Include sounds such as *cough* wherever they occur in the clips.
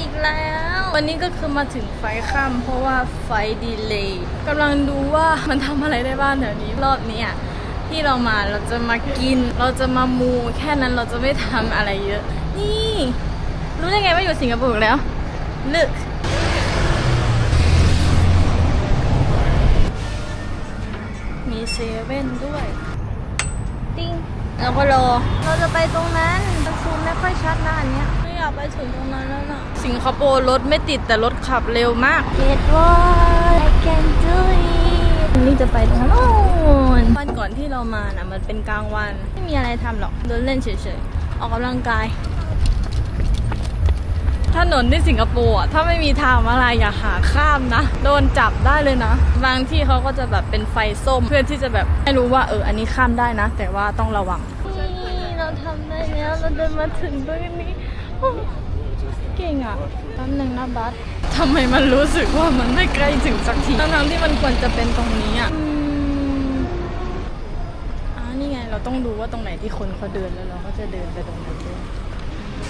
อีกแล้ว วันนี้ก็คือมาถึงไฟค่ำเพราะว่าไฟดีเลย์กำลังดูว่ามันทำอะไรได้บ้างแถวนี้รอบนี้ยที่เรามาเราจะมากิน เราจะมามูแค่นั้นเราจะไม่ทำอะไรเยอะ นี่ รู้ได้ไงว่าอยู่สิงคโปร์แล้วลึกมีเซเว่นด้วย ติ้งแล้วก็รอ เราจะไปตรงนั้นซูมไม่ค่อยชัดนะอันเนี้ย อยากไปถึงตรงนั้นแล้วนะสิงคโปร์รถไม่ติดแต่รถขับเร็วมาก Get what I can do it วันนี้จะไปตรงนั้นโน่นวันก่อนที่เรามานะมันเป็นกลางวัน ไม่มีอะไรทำหรอกเดินเล่นเฉยๆ ออกกำลังกายถนนที่สิงคโปร์อะถ้าไม่มีทางมาลายอย่าหาข้ามนะ โดนจับได้เลยนะ บางที่เขาก็จะแบบเป็นไฟส้มเพื่อที่จะแบบให้รู้ว่าเอออันนี้ข้ามได้นะ แต่ว่าต้องระวัง นี่เราทำได้แล้วเราเดินมาถึงตรงนี้โอ้ เก่งอะแป๊บหนึ่งนะบัสทำไมมันรู้สึกว่ามันไม่ใกล้ถึงสักทีทั้งที่มันควรจะเป็นตรงนี้อะอ่านี่ไงเราต้องดูว่าตรงไหนที่คนเขาเดินแล้วเราก็จะเดินไปตรงนั้นด้วย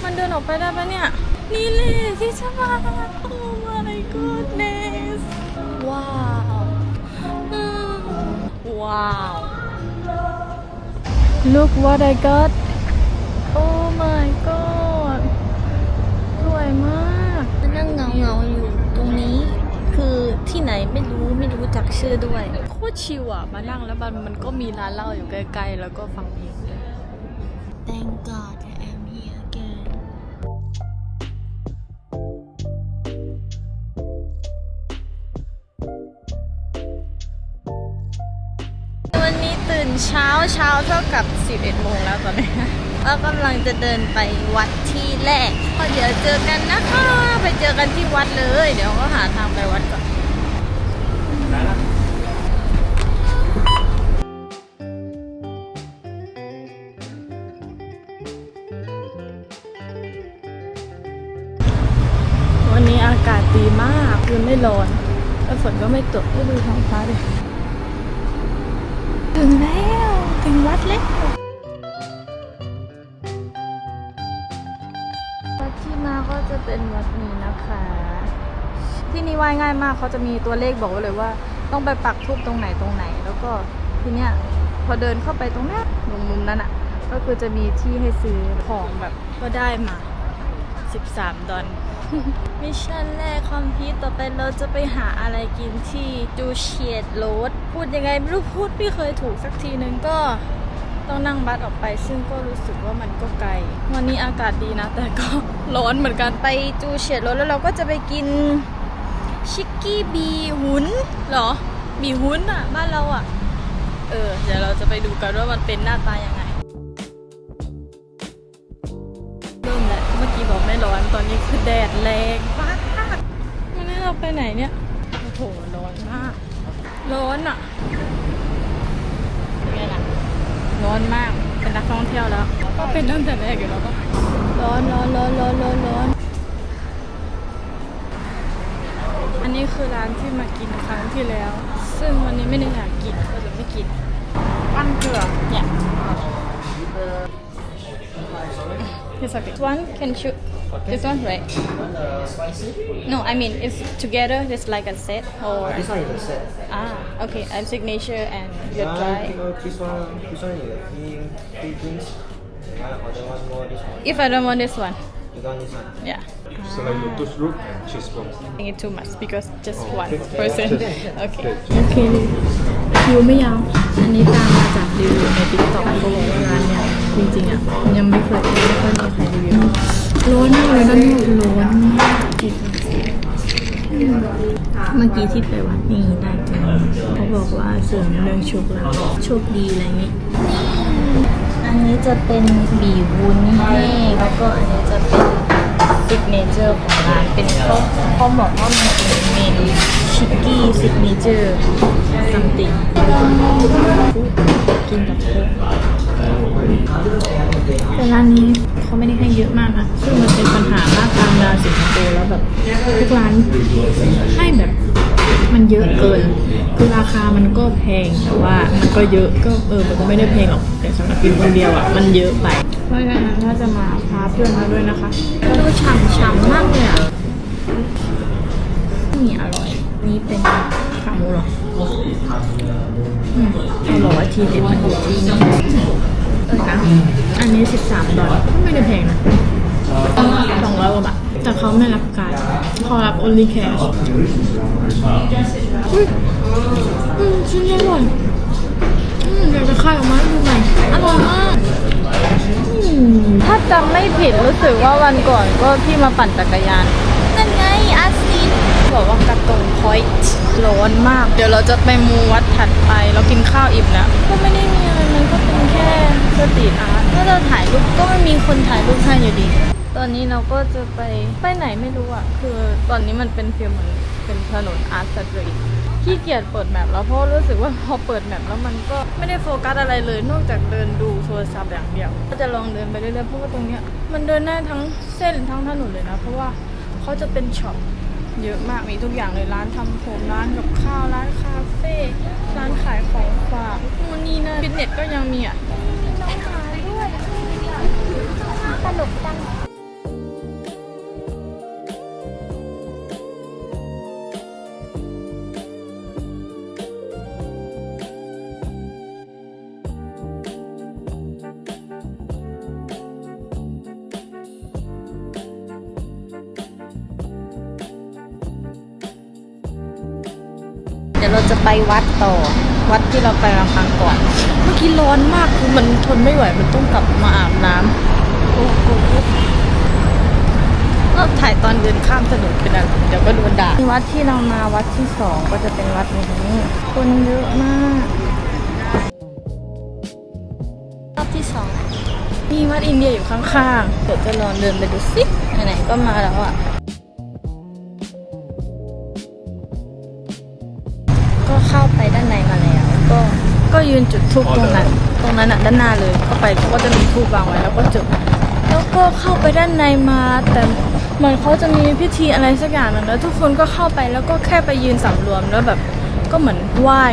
มันเดินออกไปได้ปะเนี่ย นี่เลยที่จะมาโอ้ my goodness ว้าวว้าว Look what I got Oh my god สวยมากนั่งเงาเงาๆอยู่ตรงนี้ คือที่ไหนไม่รู้ไม่รู้จักชื่อด้วย โคตรชิลอะ มานั่งแล้วมันมันก็มีร้านเหล้าอยู่ใกล้ๆ แล้วก็ฟังเพลงด้วย Thank God I am here again วันนี้ตื่นเช้าเช้าเท่ากับ 11โมงแล้วตอนนี้ เรากำลังจะเดินไปวัดที่แรกก็เดี๋ยวเจอกันนะคะ ไปเจอกันที่วัดเลย เดี๋ยวก็หาทางไปวัดก่อนวันนี้อากาศดีมากคือไม่ร้อนแล้วฝนก็ไม่ตกก็ดูท้องฟ้าดิถึงแล้ว ถึงวัดแล้ว นะคะ ที่นี่ไหว้ง่ายมากเขาจะมีตัวเลขบอกไว้เลยว่า ต้องไปปักทูบตรงไหนตรงไหน แล้วก็ทีเนี้ยพอเดินเข้าไปตรงเนี้ยมุมมุมนั้นอะ ก็คือจะมีที่ให้ซื้อของแบบก็ได้มา 13 ดอลมิชชั่นแรกคอมพิวต่อไปเราจะไปหาอะไรกินที่ดูเชียดโรดพูดยังไงไม่รู้พูดไม่เคยถูกสักทีนึงก็ ต้องนั่งบัสออกไป ซึ่งก็รู้สึกว่ามันก็ไกล วันนี้อากาศดีนะ แต่ก็ร้อนเหมือนกันไปจูเชียดรดแล้วเราก็จะไปกินชิคกี้บีหุนเหรอบีหุนอะ บ้านเราอะ เออ เดี๋ยวเราจะไปดูกันว่ามันเป็นหน้าตายังไง เริ่มแล้วเมื่อกี้บอกไม่ร้อนตอนนี้คือแดดแรงมากวันนี้เราไปไหนเนี่ย โอ้โห ร้อนมาก ร้อนอะ ร้อนมาก เป็นนักท่องเที่ยวแล้ว ก็เป็นตั้งแต่แรกอยู่แล้วก็ร้อนร้อนร้อนร้อนร้อนร้อน อันนี้คือร้านที่มากินครั้งที่แล้ว ซึ่งวันนี้ไม่ได้อยากกินก็เลยไม่กินปั้นเกลือเนี่ย It's okay. This one can shoot. This one, right? No, I mean it's together. Just like a set or This one is a set. ah, okay. I'm signature and your Uh, dry. you know, this one, this one is three, three drinks. You want to order one more, this one. If I don't want this one, You got this one. yeah. Select lotus root and cheese balls. I think it too much because just Oh, one okay. person. Just- okay. okay. โอเคคิวไม่ยาว อันนี้ตามมาจากรีวิวในติ๊กต็อกเขาบอกว่าร้านเนี้ยจริงๆอ่ะยังไม่เคยไม่ค่อยมีใครรีวิว ร้อนมากเลยด้านนอกร้อนมากเมื่อกี้ที่ไปวัดนี่ได้จริงเขาบอกว่าเสริมเรื่องโชคลาภโชคดีอะไรอย่างงี้ อันนี้จะเป็นบีวุ้นแห้งแล้วก็อันนี้จะเป็นซิกเนเจอร์ของร้านเป็นเขาเขาบอกว่ามันเป็นเมนูชิคกี้ซิกเนเจอร์ซัมติงกินกับโค้ก แต่ร้านนี้เขาไม่ได้ให้เยอะมากนะซึ่งมันเป็นปัญหามากตามดาวสิงคโปร์แล้วแบบทุกร้านให้แบบมันเยอะเกิน คือราคามันก็แพงแต่ว่ามันก็เยอะก็เออมันก็ไม่ได้แพงหรอกแต่สำหรับกินคนเดียวอะมันเยอะไป เพราะฉะนั้นถ้าจะมาพาเพื่อนมาด้วยนะคะแล้วก็ฉ่ำฉ่ำมากเลยอะนี่อร่อย นี่เป็นขาหมูเหรออืมเขาบอกว่าทีเด็ดมันอยู่ที่นี่ เออนะ อันนี้ 13 ดอลลาร์ไม่ได้แพงนะสองร้อยกว่าบาท แต่เขาไม่รับการดเขารับ only cash อุ้ยอืมชิ้นนี้อร่อยอืมอยากจะคายออกมาให้ดูหน่อยอร่อยมากอืมถ้าจำไม่ผิดรู้สึกว่าวันก่อนก็พี่มาปั่นจักรยานนั่นไงอาซีนบอกว่ากระตงพอยต์ร้อนมาก เดี๋ยวเราจะไปมูวัดถัดไป เรากินข้าวอิ่มแล้วก็ไม่ได้มีอะไรมันก็เป็น แค่สตรีทอาร์ตถ้าเราถ่ายรูปก็ไม่มีคนถ่ายรูปให้อยู่ดี ตอนนี้เราก็จะไปไปไหนไม่รู้อะ คือตอนนี้มันเป็นฟีลเหมือนเป็นถนนอาร์ตสตรีทขี้เกียจเปิดแมปแล้วเพราะรู้สึกว่าพอเปิดแมปแล้วมันก็ไม่ได้โฟกัสอะไรเลย นอกจากเดินดูโทรศัพท์อย่างเดียว ก็จะลองเดินไปเรื่อยๆเพราะว่าตรงเนี้ยมันเดินได้ทั้งเส้นทั้งถนนเลยนะ เพราะว่าเขาจะเป็นช็อป เยอะมากมีทุกอย่างเลยร้านทำผมร้านกับข้าวร้านคาเฟ่ร้านขายของฝากนู่นนี่นั่นฟิตเนสก็ยังมีอะมีน้องหมาด้วยสนุกจัง จะไปวัดต่อ วัดที่เราไปมาครั้งก่อน เมื่อกี้ร้อนมากคือมันทนไม่ไหวมันต้องกลับมาอาบน้ำโอ้โหก็ถ่ายตอนเดินข้ามถนนเป็นอะไรเดี๋ยวก็โดนด่าวัดที่เรามาวัดที่สองก็จะเป็นวัดนี้คนเยอะมากรอบที่สองมีวัดอินเดียอยู่ข้างๆเดี๋ยวจะลองเดินไปดูสิไหนๆก็มาแล้วอะ จุดทูบตรงนั้นตรงนั้นอะด้านหน้าเลยเข้าไปเขาก็จะมีทูบวางไว้แล้วก็จุด แล้วก็เข้าไปด้านในมา แต่เหมือนเขาจะมีพิธีอะไรสักอย่างหนึงแล้วทุกคนก็เข้าไปแล้วก็แค่ไปยืนสำรวมแล้วแบบก็เหมือนไหว้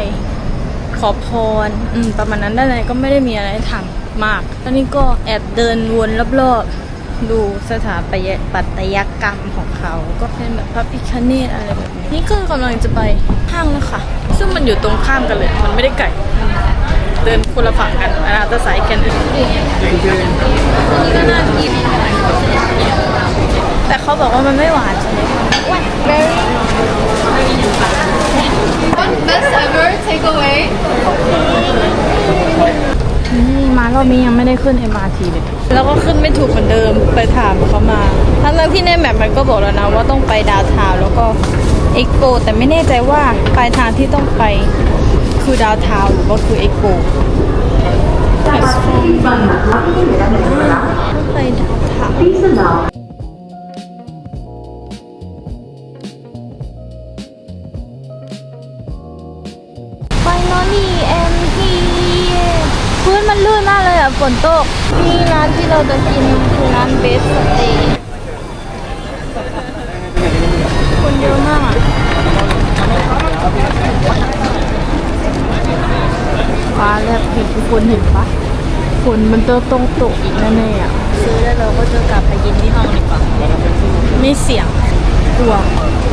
ขอพรอืมประมาณนั้นด้านในก็ไม่ได้มีอะไรทำมากตอนนี้ก็แอบเดินวนรอบๆดูสถาปัตยปัตยกรรมของเขาก็เป็นแบบพระพิคเนตอะไรแบบนี้นี่ก็กำลังจะไปห้างแล้วค่ะ ซึ่งมันอยู่ตรงข้ามกันเลย มันไม่ได้ไกล เดินคนละฝั่งกันอาจจะสายแค่นั้นนี่ก็น่ากินแต่เขาบอกว่ามันไม่หวานใช่ไหมคะ very Best ever takeaway. นี่มารอบนี้ยังไม่ได้ขึ้น MRT เลยแล้วก็ขึ้นไม่ถูกเหมือนเดิมไปถามเขามาทั้งๆที่ในแมปมันก็บอกแล้วนะว่าต้องไปดาวทาวน์แล้วก็เอ็กโปแต่ไม่แน่ใจว่าปลายทางที่ต้องไป คือดาวทาวน์หรือว่าคือเอ็กโปต้องไปดาวทาวน์ไฟนอลี่เอ็มพีพื้นมันลื่นมากเลยอะฝนตก นี่ร้านที่เราจะกินคือร้านเบสสเตย์คนเยอะมากอะ ฟ้าแลบเห็นทุกคนเห็นปะฝนมันจะต้องตกอีกแน่ๆอะ ซื้อแล้วเราก็จะกลับไปกินที่ห้องดีกว่าไม่เสี่ยงกลัว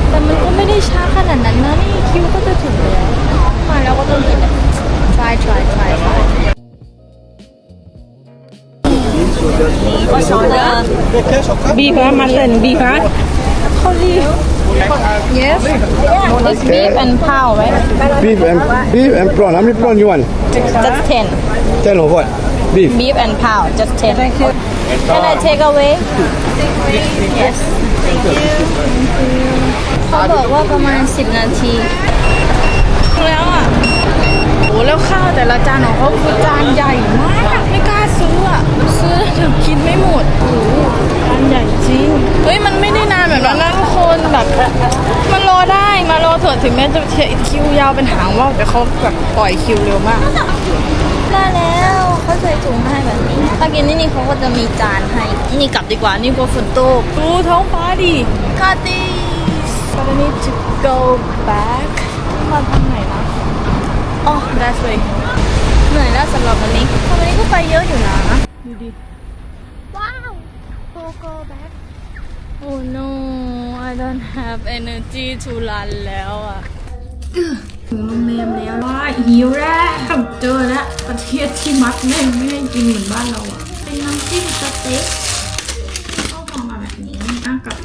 แต่มันก็ไม่ได้ช้าขนาดนั้นนะนี่คิวก็จะถึงแล้วมาแล้วก็ต้องกินอะ try try try try ก็สองเด้อ beef ฮะมันเป็น beef ฮะเขาเรียก yes it's beef and pow right Beef and beef and prawn. How many prawn you want? just 10 Ten of what? Beef. beef and pow just 10 can I take away yes thank you เขาบอกว่าประมาณ 10 นาที แล้วอะโอ้แล้วข้าวแต่ละจานของเขาคือจานใหญ่มาก ไม่กล้าซื้ออะซื้อเดี๋ยวกินไม่หมดโอ้ โหจานใหญ่จริง เฮ้ยมันไม่ได้นานแบบนั้นนะทุกคนแบบมันรอได้มารอเถอะถึงแม้จะคิวยาวเป็นหางว่าวแต่เขาแบบปล่อยคิวเร็วมากได้แล้วเขาใส่ถุงมาให้แบบนี้ถ้ากินนี่นี่เขาก็จะมีจานให้นี่กลับดีกว่านี่กลัวฝนตกดูท้องฟ้าดิคาติส but I need to go back มาทางไหนนะอ๋อ that's way เหนื่อยแล้วสำหรับวันนี้วันนี้ก็ไปเยอะอยู่นะดูดิว้าว go go back oh no I don't have energy to run แล้วอะถึงโรงแรมแล้วว่าหิวแล้วเจอแล้วประเทศที่มัดแม่งไม่ให้กินเหมือนบ้านเราอะเป็นน้ำจิ้มสเต็กก็พอมาแบบนี้อะกับ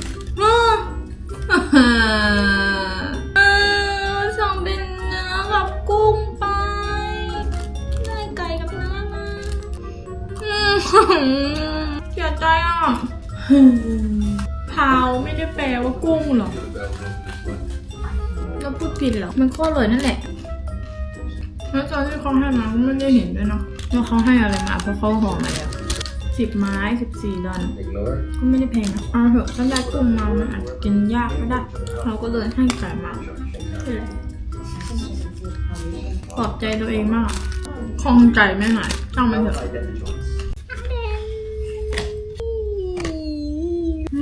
อ้อเออสั่งเป็นเนื้อกับกุ้งไปได้ไก่กับเนื้อมาอืมเสียใจอะ เผาไม่ได้แปลว่ากุ้งหรอเราพูดผิดเหรอ มันก็อร่อยนั่นแหละ แล้วตอนที่เขาให้มาก็ไม่ได้เห็นด้วยเนาะว่าเขาให้อะไรมาเพราะเขาห่อมาแล้วสิบไม้สิบสี่ดอล Ignore. ก็ไม่ได้แพงนะเอาเถอะถ้าได้กุ้งมามันอาจจะกินยากก็ได้ เราก็เลยให้ไก่มาเออปลอบใจตัวเองมากคลองใจไม่หายตั้งไปเถอะ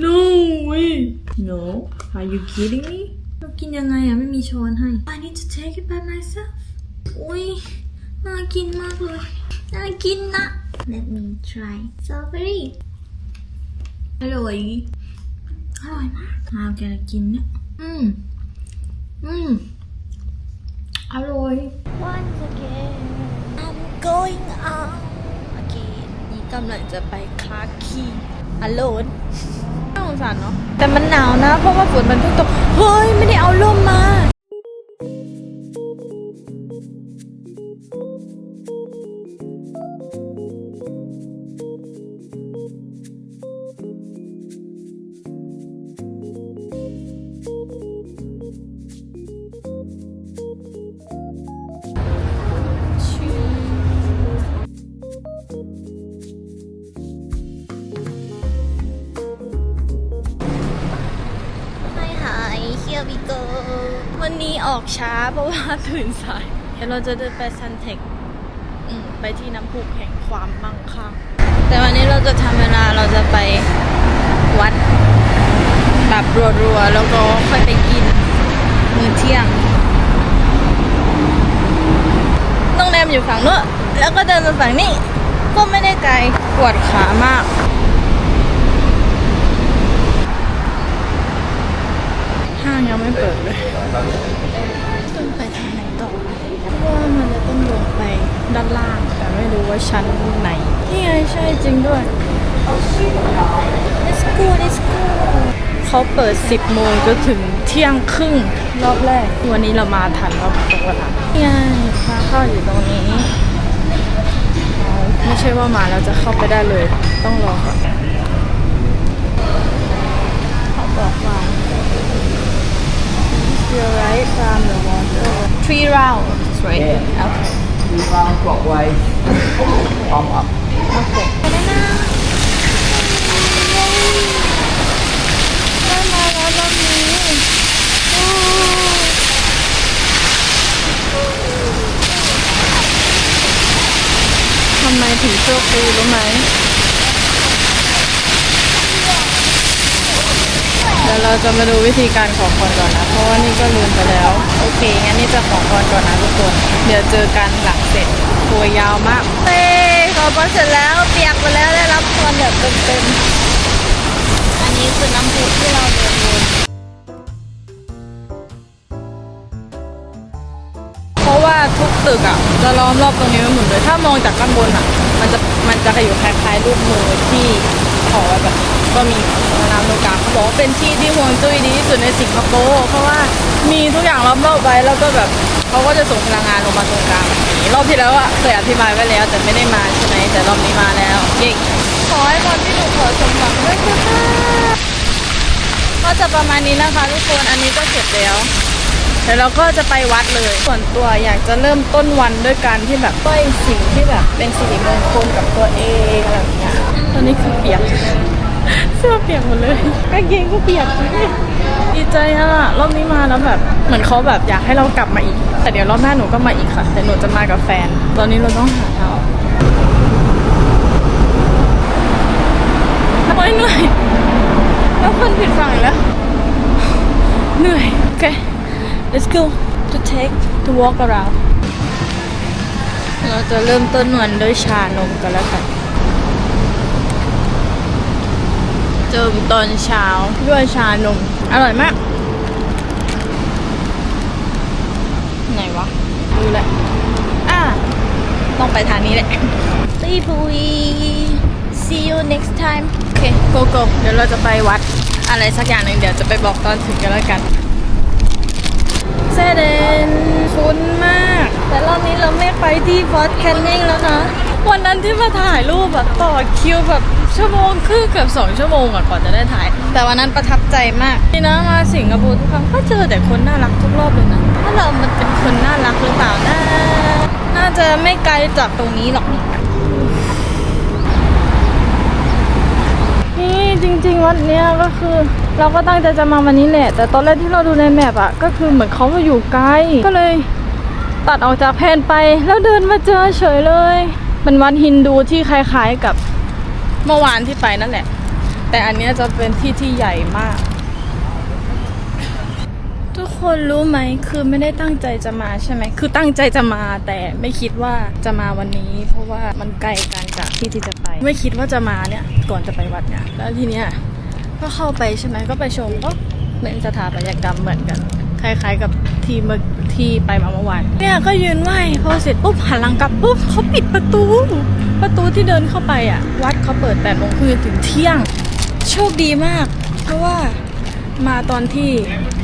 No way No Are you kidding me เรากินยังไงอะไม่มีช้อนให้ I need to take it by myself อุ้ยน่ากินมากเลยน่ากินนะ Let me try strawberry อร่อยอร่อยมากเอาแกจะกินเนี่ยอืมอืมอร่อย Once again I'm going out again นี่กำลังจะไปคลาคีอโลนน่า สงสารเนาะแต่มันหนาวนะ เพราะว่าฝนมันเพิ่งตก เฮ้ย ไม่ได้เอาร่มมา ออกช้าเพราะว่าตื่นสาย เดี๋ยวเราจะเดินไปซันเทคไปที่น้ำพุแห่งความมั่งคั่งแต่วันนี้เราจะทำเวลาเราจะไปวัดแบบรัวๆ แล้วก็ค่อยไปกินมื้อเที่ยงโรงแรมอยู่ฝั่งนู้นแล้วก็เดินมาฝั่งนี้ ก็ไม่ได้ไกลปวดขามากห้างยังไม่เปิดเลย ว่ามันจะต้องลงไปด้านล่าง แต่ไม่รู้ว่าชั้นไหน นี่ไงใช่จริงด้วย Let's go Let's go เขาเปิด 10 โมงจนถึงเที่ยงครึ่งรอบแรก วันนี้เรามาทันรอบตรงเวลานี่ไงทางเข้าอยู่ตรงนี้ ไม่ใช่ว่ามาแล้วจะเข้าไปได้เลย ต้องรอก่อนเขาบอกว่า You're right from the water. Three rounds, right? Yeah. Okay. Three round clockwise. Pump up. Okay. Banana. ได้มาแล้วรอบนี้โอ้ทำไมถึงโชคดีรู้ไหม เดี๋ยวเราจะมาดูวิธีการขอพรก่อนนะ เพราะว่านี่ก็ลืมไปแล้ว โอเค งั้นนี่จะขอพรก่อนนะทุกคน เดี๋ยวเจอกันหลังเสร็จ ตัวยาวมาก เฮ้ขอพรเสร็จแล้ว เปียกไปแล้วได้รับพรแบบเต็มๆ อันนี้คือน้ำพุที่เราเดินวนเพราะว่าทุกตึกอะ จะล้อมรอบตรงนี้ไว้หมดเลย ถ้ามองจากข้างบนอะ มันจะ มันจะอยู่คล้ายๆรูปมือที่ ขอแบบก็มีน้ำตรงกลางเขาบอกว่าเป็นที่ที่ฮวงจุ้ยดีที่สุดในสิงคโปร์เพราะว่ามีทุกอย่างล้อมรอบไว้แล้วก็แบบเขาก็จะส่งพลังงานลงมาตรงกลางแบบนี้รอบที่แล้วอะเคยอธิบายไว้แล้ว แต่ไม่ได้มาใช่ไหมแต่รอบนี้มาแล้วเย้ขอให้คนที่หนูขอสมหวังด้วยค่ะก็จะประมาณนี้นะคะทุกคนอันนี้ก็เสร็จแล้วเดี๋ยวเราก็จะไปวัดเลย ส่วนตัวอยากจะเริ่มต้นวันด้วยการที่แบบไหว้สิ่งที่แบบเป็นสิริมงคลกับตัวเองอะไรอย่างเงี้ย นนี้คือเปียก เสื้อเปียกหมดเลยกางเกงก็เปียกดีใจอะรอบนี้มาแล้วแบบเหมือนเขาแบบอยากให้เรากลับมาอีก แต่เดี๋ยวรอบหน้าหนูก็มาอีกค่ะ แต่หนูจะมากับแฟน ตอนนี้เราต้องหาเอาโอ้ยเหนื่อยแล้วคนผิดฝั่งแล้วเหนื่อยโอเค let's go to take to walk around เราจะเริ่มต้นวันด้วยชานมกันแล้วกัน เจิมตอนเช้าด้วยชานม อร่อยมาก ไหนวะดูแหละอ่าต้องไปทางนี้แหละตีบุย see you next time โอเค go go เดี๋ยวเราจะไปวัดอะไรสักอย่างหนึ่งเดี๋ยวจะไปบอกตอนถึงกันแล้วกันเซเดนคุ้นมาก แต่รอบนี้เราไม่ไปที่ฟอร์ดแคนนิงแล้วนะ วันนั้นที่มาถ่ายรูปแบบต่อคิวแบบ ชั่วโมงครึ่งเกือบสองชั่วโมงอะก่อนจะได้ถ่าย แต่วันนั้นประทับใจมากนี่นะมาสิงคโปร์ทุกครั้งก็เจอแต่คนน่ารักทุกรอบเลยนะถ้าเรามันเป็นคนน่ารักหรือเปล่านะน่าจะไม่ไกลจากตรงนี้หรอกนี่จริง ๆ วัดเนี้ยก็คือ เราก็ตั้งใจจะมาวันนี้แหละ แต่ตอนแรกที่เราดูในแมปอะก็คือเหมือนเขามาอยู่ไกลก็เลยตัดออกจากแผนไปแล้วเดินมาเจอเฉยเลยเป็นวัดฮินดูที่คล้ายๆกับ เมื่อวานที่ไปนั่นแหละ แต่อันเนี้ยจะเป็นที่ที่ใหญ่มาก ทุกคนรู้ไหมคือไม่ได้ตั้งใจจะมาใช่ไหมคือตั้งใจจะมาแต่ไม่คิดว่าจะมาวันนี้ เพราะว่ามันไกลกันจากที่ที่จะไป ไม่คิดว่าจะมาเนี่ยก่อนจะไปวัดเนี่ยแล้วทีเนี้ยก็เข้าไปใช่ไหมก็ไปชมก็เป็นสถาปัตยกรรมเหมือนกันคล้ายๆกับที่เมื่อที่ไปมาเมื่อวานเนี่ยก็ยืนไหวพอเสร็จปุ๊บหันหลังกลับปุ๊บเขาปิดประตู ประตูที่เดินเข้าไปอะ วัดเขาเปิดแปดโมงคืนถึงเที่ยง โชคดีมาก เพราะว่ามาตอนที่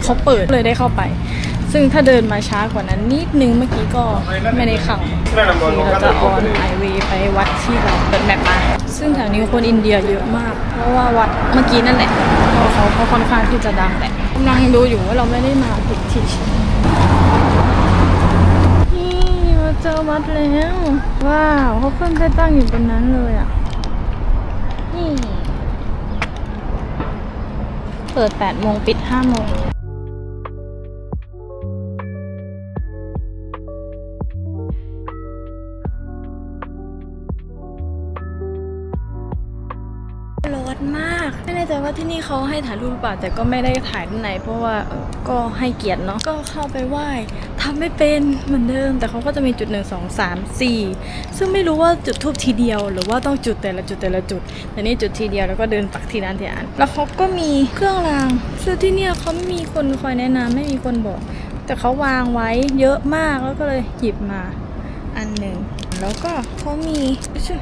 เขาเปิดเลยได้เข้าไป ซึ่งถ้าเดินมาช้ากว่านั้นนิดนึงเมื่อกี้ก็ไม่ได้เข้าที่เราจะออนไอเวไปวัดที่เราเปิดแมปมา ซึ่งแถวนี้คนอินเดียเยอะมาก เพราะว่าวัดเมื่อกี้นั่นแหละเพราะเขาเขาค่อนข้างที่จะดังแหละกำลังดูอยู่ว่าเราไม่ได้มาผิดที่ใช่ไหมนี่มา เจอวัดแล้ว ว้าวเขาขึ้นไปตั้งอยู่ตรงนั้นเลยอะ นี่ เปิด8โมงปิด5โมงร้อนมาก ไม่แน่ใจว่าที่นี่เขาให้ถ่ายรูปหรือเปล่าแต่ก็ไม่ได้ถ่ายข้างในเพราะว่าก็ให้เกียรติเนาะก็เข้าไปไหว้ทำไม่เป็นเหมือนเดิม แต่เขาก็จะมีจุดหนึ่งสองสามสี่ซึ่งไม่รู้ว่าจุดทูบทีเดียว หรือว่าต้องจุดแต่ละจุดแต่ละจุด แต่นี่จุดทีเดียวแล้วก็เดินปักทีนั้นทีอันแล้วเขาก็มีเครื่องรางซึ่งที่เนี่ยเขาไม่มีคนคอยแนะนำไม่มีคนบอก แต่เขาวางไว้เยอะมากแล้วก็เลยหยิบมาอันหนึ่งแล้วก็เขามีชื่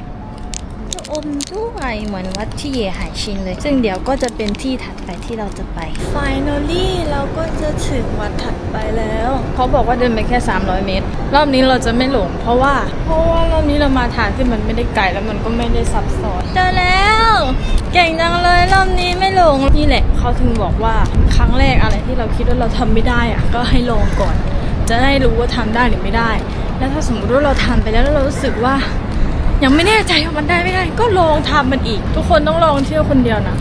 อจะอมด้วยเหมือนวัดที่เยหายชิงเลย ซึ่งเดี๋ยวก็จะเป็นที่ถัดไปที่เราจะไป Finally เราก็จะถึงวัดถัดไปแล้วเขาบอกว่าเดินไปแค่ 300 เมตร รอบนี้เราจะไม่หลง เพราะว่า เพราะว่ารอบนี้เรามาทางที่มันไม่ได้ไกลแล้วมันก็ไม่ได้ซับซ้อนเจอแล้ว เก่งจังเลยรอบนี้ไม่หลงนี่แหละเขาถึงบอกว่าครั้งแรกอะไรที่เราคิดว่าเราทำไม่ได้อะก็ให้ลองก่อน จะได้รู้ว่าทำได้หรือไม่ได้ แล้วถ้าสมมติว่าเราทำไปแล้วแล้วเรารู้สึกว่า ยังไม่แน่ใจว่ามันได้ไม่ได้ ก็ลองทำมันอีก ทุกคนต้องลองเที่ยวคนเดียวนะ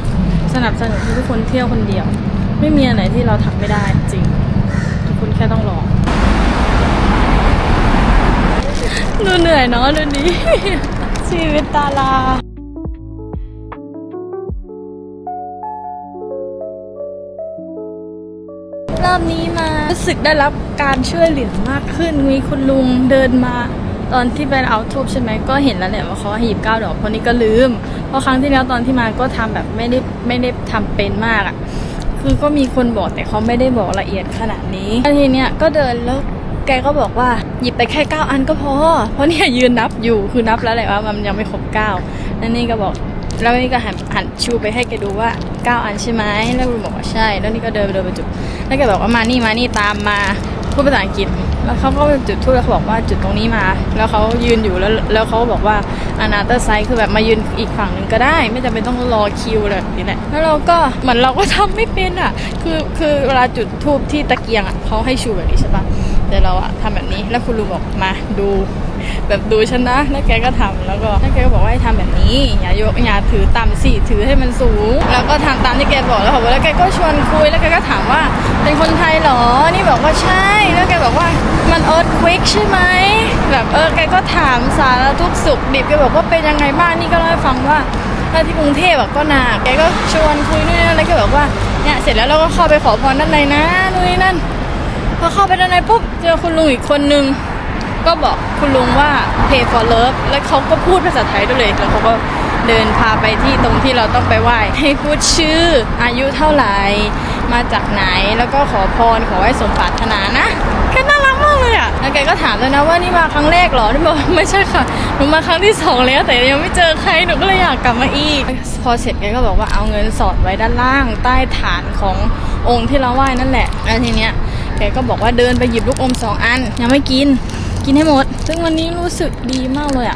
สนับสนุนให้ทุกคนเที่ยวคนเดียว ไม่มีอันไหนที่เราทำไม่ได้จริง ทุกคนแค่ต้องลองดูเหนื่อยเนาะดูนี้ชีวิตตาลารอบนี้มารู้สึกได้รับการช่วยเหลือมากขึ้น มีคุณลุงเดินมา ตอนที่ไปเอาทูบใช่ไหมก็เห็นแล้วแหละว่าเขาให้หยิบเก้าดอกเพราะนี่ก็ลืม เพราะครั้งที่แล้วตอนที่มาก็ทำแบบไม่ได้ไม่ได้ทำเป็นมากอะ่ะ คือก็มีคนบอกแต่เขาไม่ได้บอกละเอียดขนาดนี้แล้วทีเนี้ยก็เดินแล้วแกก็บอกว่าหยิบไปแค่เก้าอันก็พอ เพราะเนี่ยยืนนับอยู่คือนับแล้วแหละว่ามันยังไม่ครบเก้าแล้วนี่ก็บอกแล้วนี่ก็หันหันชูไปให้แกดูว่าเก้าอันใช่ไหมแล้วลุงบอกว่าใช่ แล้วนี่ก็เดินเดินไปจุดแล้วแกบอกว่ามานี่มานี่ตามมา พูดภาษาอังกฤษ แล้วเขาก็จุดทูบแล้วเขาบอกว่าจุดตรงนี้มา แล้วเขายืนอยู่แล้วแล้วเขาบอกว่าอนาเตอร์ไซคือแบบมายืนอีกฝั่งหนึ่งก็ได้ ไม่จำเป็นต้องรอคิวแบบนี้แหละแล้วเราก็เหมือนเราก็ทำไม่เป็นอะ คือคือเวลาจุดทูบที่ตะเกียงอะเขาให้ชูแบบนี้ใช่ปะแต่เราอะทำแบบนี้แล้วคุณลุงบอกมาดู แบบดูฉันนะแล้วแกก็ทำแล้วก็แล้วแกก็บอกว่าให้ทำแบบนี้อย่ายกอย่าถือต่ำสิถือให้มันสูง แล้วก็ทำตามที่แกบอกแล้วค่ะแล้วแกก็ชวนคุยแล้วแกก็ถามว่า เป็นคนไทยเหรอนี่บอกว่าใช่ แล้วแกบอกว่ามันเอิร์ธควิกใช่ไหมแบบเออแกก็ถามสารทุกสุขดิบแกบอกว่าเป็นยังไงบ้างนี่ก็เล่าให้ฟังว่าถ้าที่กรุงเทพก็หนักแกก็ชวนคุยนู่นนี่นั่นแล้วแกบอกว่าเนี่ยเสร็จแล้วเราก็เข้าไปขอพรด้านในนะนู่นนี่นั่นพอเข้าไปด้านในปุ๊บเจอคุณลุงอีกคนนึง ก็บอกคุณลุงว่า pay for love แล้วเขาก็พูดภาษาไทยด้วยเลยแล้วเขาก็เดินพาไปที่ตรงที่เราต้องไปไหว้ให้พูดชื่ออายุเท่าไหร่มาจากไหนแล้วก็ขอพรขอให้สมปรารถนานะแค่น่ารักมากเลยอะแล้วแกก็ถามเลยนะว่านี่มาครั้งแรกเหรอนี่บอกไม่ใช่ค่ะหนูมาครั้งที่สองแล้วแต่ยังไม่เจอใครหนูก็เลยอยากกลับมาอีก พอเสร็จแกก็บอกว่าเอาเงินสอดไว้ด้านล่าง ใต้ฐานขององค์ที่เราไหว้นั่นแหละแล้วทีเนี้ยแกก็บอกว่าเดินไปหยิบลูกอมสองอันยังไม่กิน กินให้หมด ซึ่งวันนี้รู้สึกดีมากเลยอะ่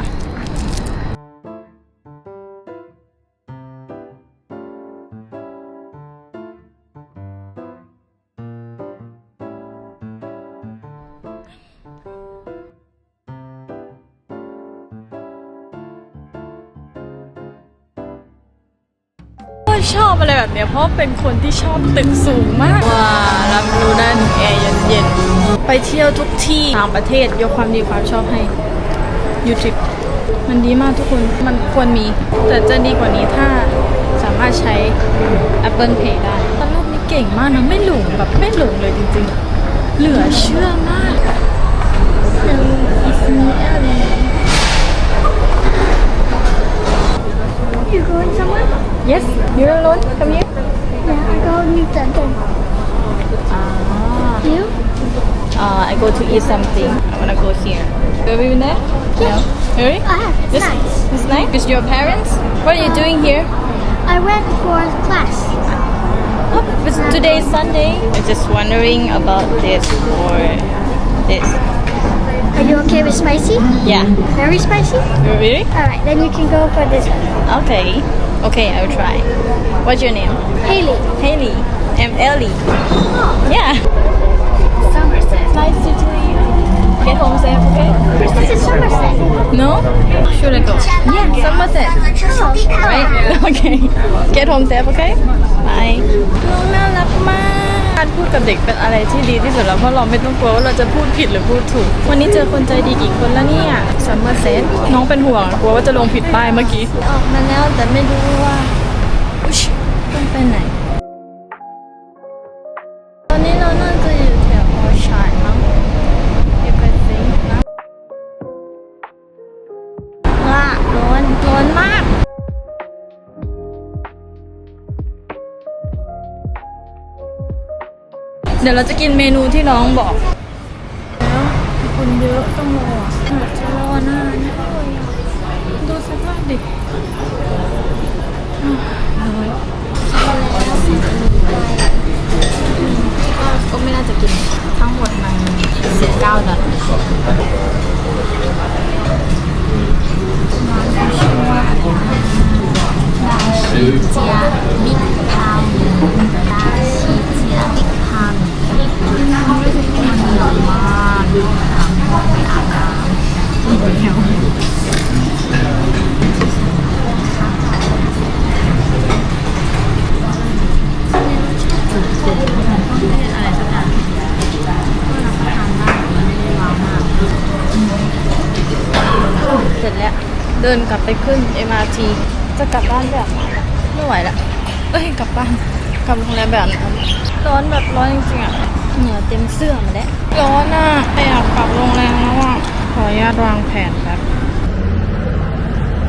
อบอะไรแบบเนี้ยเพราะเป็นคนที่ชอบตึกสูงมากว้ารับรู้ได้ถึงแอร์เย็นๆ ไปเที่ยวทุกที่ต่างประเทศยกความดีความชอบให้ยูทริปมันดีมากทุกคน มันควรมี แต่จะดีกว่านี้ถ้าสามารถใช้ Apple Pay ได้ตอนรูปนี้เก่งมากนะ ไม่หลงแบบไม่หลงเลยจริงๆ เหลือเชื่อมาก You going somewhere? Yes you're alone come here Yeah, I go New Denton. ah You? uh, I go to eat something I wanna go here have you been there Yeah. no really I have. It's Yes. nice. It's nice. With your parents? What are you doing here? I went for class. Oh, but today is Sunday. I'm just wondering about this or this. Are you okay with spicy? Yeah. Very spicy? Oh, really? Alright, then you can go for this one. Okay. Okay, I'll try. What's your name? Haley. Haley. I'm Ellie. Oh. Yeah. Somerset. Nice to meet you. Get home safe, okay? This is Somerset. No? Should I go? Yeah, Somerset. Right? *laughs* Okay. Get home safe, okay? Bye. น้องน่ารักมากการพูดกับเด็กเป็นอะไรที่ดีที่สุดแล้วเพราะเราไม่ต้องกลัวว่าเราจะพูดผิดหรือพูดถูก วันนี้เจอคนใจดีกี่คนแล้วเนี่ยซัมเมอร์เซตน้องเป็นห่วงกลัวว่าจะลงผิดป้ายเมื่อกี้ ออกมาแล้วแต่ไม่รู้ว่าอุ๊ยต้องไปไหนตอน เดี๋ยวเราจะกินเมนูที่น้องบอก แล้วคนเยอะต้องรออาจจะรอนานเลยอะดูสภาพดิอะน้อยก็ก็ไม่น่าจะกินทั้งหมดมันเสียเก้าดอลลาร์ชื่อว่าดาชิเจียบิ๊ก วมากเสร็จแล้ว เดินกลับไปขึ้น MRT จะกลับบ้านแบบไม่ไหวละเอ้ยกลับบ้านกลับโรงแรมแบบนั้นร้อนแบบร้อนจริงๆอะเหงื่อเต็มเสื้อมาแล้วร้อนอะไม่อยากกลับโรงแรมแล้วอะ ขออนุญาตวางแผนแบบ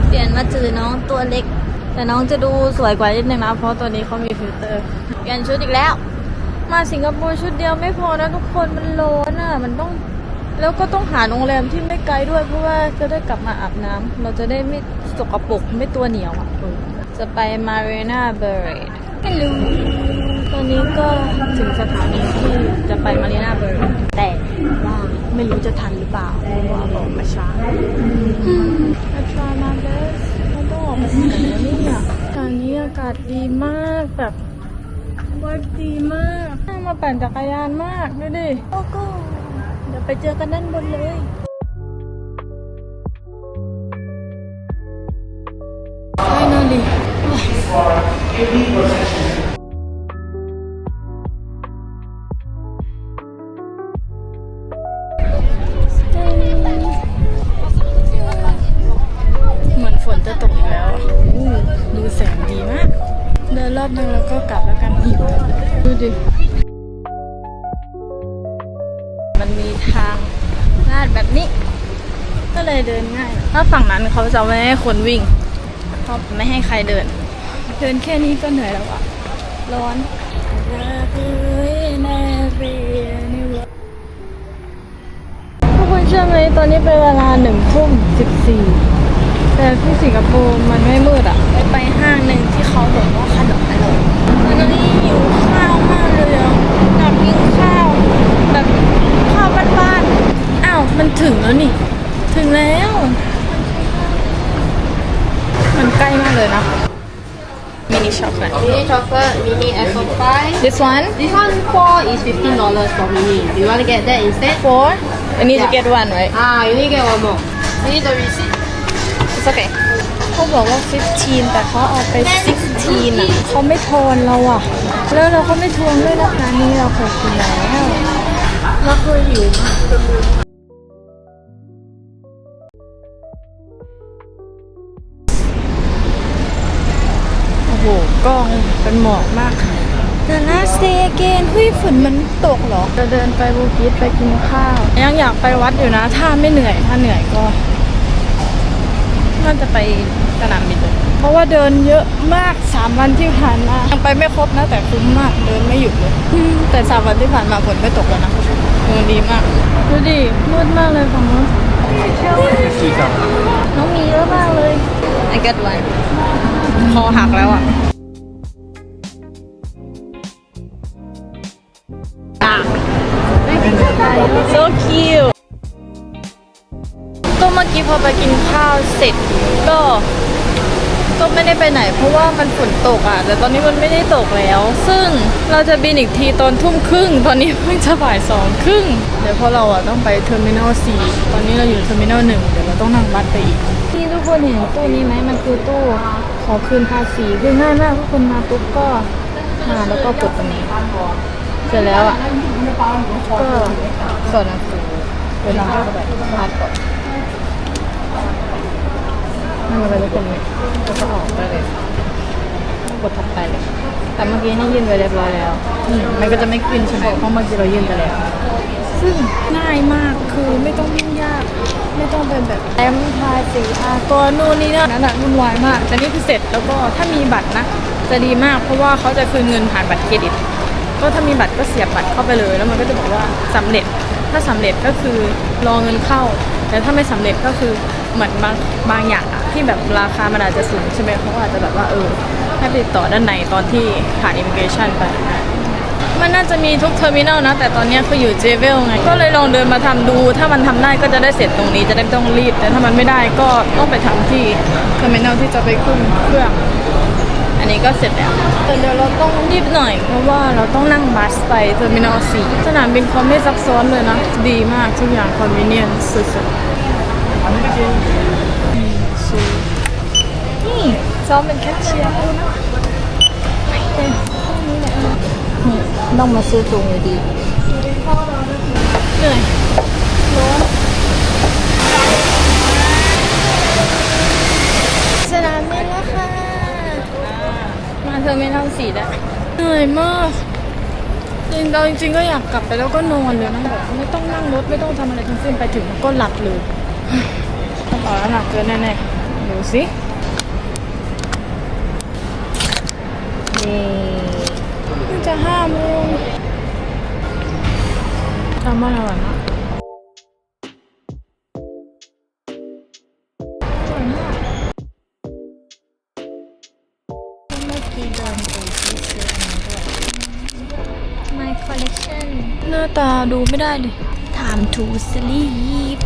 เปลี่ยนมาจือน้องตัวเล็ก แต่น้องจะดูสวยกว่านิดนึงนะ เพราะตัวนี้เขามีฟิลเตอร์ เปลี่ยนชุดอีกแล้ว มาสิงคโปร์ชุดเดียวไม่พอนะทุกคนมันร้อนอะ มันต้อง แล้วก็ต้องหาโรงแรมที่ไม่ไกลด้วย เพราะว่าจะได้กลับมาอาบน้ำเราจะได้ไม่สกปรกไม่ตัวเหนียวอะเออจะไปมารีนาเบรดฮัลโหลตอนนี้ก็ถึงสถานีที่จะไปมารีนาเบรดแต่ว่า ไม่รู้จะทันหรือเปล่าเพราะว่าบอกมาช้า I try my best เราต้องออกมาที่ไหนแล้วเนี่ยตอนนี้อากาศดีมากแบบวัดดีมากน่ามาปั่นจักรยานมากดูดิโอ้โหเดี๋ยวไปเจอกันด้านบนเลย Finally อีกแล้วอะอู้ดูแสงดีมากเดินรอบนึงแล้วก็กลับแล้วกันหิวดิ มันมีทางลาดแบบนี้ ก็เลยเดินง่าย ถ้าฝั่งนั้นเขาจะไม่ให้คนวิ่งเขาไม่ให้ใครเดิน เดินแค่นี้ก็เหนื่อยแล้วอะร้อนทุกคนเชื่อไหมตอนนี้เป็นเวลาหนึ่งทุ่มสิบสี่ แต่ที่สิงคโปร์มันไม่มืดอะไปไปห้างหนึ่งที่เขาบอกว่าขนมอร่อยตอนนี้หิวข้าวมากเลยอะอยากกินข้าว แบบข้าวบ้านๆ อ้าว มันถึงแล้วนี่ ถึงแล้ว มันใกล้มากเลยนะมินิช็อกโกแลต Mini chocolate, mini apple pie. this one This one four is fifteen dollars for mini. Do you want to get that instead? four I need to get one right Ah, you need to get one more. You need the receipt. It's okay เขาบอกว่า 15 แต่เขาเอาไป 16อะเขาไม่ทนเราอะ แล้วเราก็ไม่ทวงด้วยนะคะนี่เราเคยกินแล้วเราเคยหิวมากโอ้โหกล้องเป็นหมอกมาก The last day again เฮ้ยฝนมันตกเหรอจะเดินไปบูกิสไปกินข้าว ยังอยากไปวัดอยู่นะ ถ้าไม่เหนื่อย ถ้าเหนื่อยก็ น่าจะไปสนามบินเลยเพราะว่าเดินเยอะมาก 3 วันที่ผ่านมายังไปไม่ครบนะแต่คุ้มมากเดินไม่หยุดเลยอืมแต่ 3 วันที่ผ่านมาฝนไม่ตกแล้วนะเออดีมาก ดูดิมืดมากเลยฝั่งนู้นน้องมีเยอะมากเลย I get one คอหักแล้วอะ so cute ก็เมื่อกี้พอไปกินข้าวเสร็จก็ก็ไม่ได้ไปไหน เพราะว่ามันฝนตกอะ แต่ตอนนี้มันไม่ได้ตกแล้ว ซึ่งเราจะบินอีกทีตอนทุ่มครึ่ง ตอนนี้เพิ่งจะบ่ายสองครึ่ง เดี๋ยวพอเราอะต้องไปเทอร์มินอลสี่ตอนนี้เราอยู่เทอร์มินอลหนึ่งเดี๋ยวเราต้องนั่งบัสไปอีกที่ทุกคนเห็นตู้นี้ไหมมันคือตู้ขอคืนภาษีคือง่ายมากทุกคนมาปุ๊บก็มาแล้วก็กดตรงนี้เสร็จแล้วอะก็สอนหนังสือเวลาก็แบบพาดก่อน มันก็จะเป็นแล้วก็ออกได้เลยกดถัดไปเลย แต่เมื่อกี้นี่ยื่นไปเรียบร้อยแล้วมันก็จะไม่ขึ้นใช่ไหมเพราะเมื่อกี้เรายื่นไปแล้ว ซึ่งง่ายมากคือไม่ต้องยุ่งยาก ไม่ต้องเป็นแบบแต้มภาษีอากรนู่นนี่นั่นนั่นอะวุ่นวายมาก แต่นี่คือเสร็จแล้วก็ถ้ามีบัตรนะ จะดีมากเพราะว่าเขาจะคืนเงินผ่านบัตรเครดิต ก็ถ้ามีบัตรก็เสียบบัตรเข้าไปเลย แล้วมันก็จะบอกว่าสำเร็จ ถ้าสำเร็จก็คือรอเงินเข้า แต่ถ้าไม่สำเร็จก็คือเหมือนบางบางอย่างอะ ที่แบบราคามันอาจจะสูงใช่ไหมเขาอาจจะแบบว่าเออให้ไปติดต่อด้านในตอนที่ผ่านอิมิเกชันไป มันน่าจะมีทุกเทอร์มินอลนะ แต่ตอนนี้ยคืออยู่เจเวลไง ก็เลยลองเดินมาทำดู ถ้ามันทำได้ก็จะได้เสร็จตรงนี้จะได้ไม่ต้องรีบ แต่ถ้ามันไม่ได้ก็ต้องไปทำที่เทอร์มินอลที่จะไปขึ้นเครื่อง อันนี้ก็เสร็จแล้วแต่เดี๋ยวเราต้องรีบหน่อย เพราะว่าเราต้องนั่งบัสไปเทอร์มินอลสี่สนามบินเขาไม่ซับซ้อนเลยนะ ดีมากทุกอย่างคอนเวเนียนสุดๆนี่ ซ้อมเป็นแคชเชียร์ดูนะเต้นพวกนี้แหละนี่ต้องมาซื้อตรงอยู่ดีเหนื่อยร้อนสนามบินแล้วค่ะ มาเทอร์มินอลสี่แล้วเหนื่อยมากจริงเราจริงๆก็อยากกลับไปแล้วก็นอนเลยนะแบบไม่ต้องนั่งรถไม่ต้องทำอะไรทั้งสิ้นไปถึงก็หลับเลยต้องบอกแล้วหนักเกินแน่ๆดูสิ นี่เพิ่งจะห้าโมงทำอะไรอร่อยมากอร่อยมากเมื่อกี้เดินไปที่ซื้ออันนี้ด้วย My collection หน้าตาดูไม่ได้เลย Time to sleep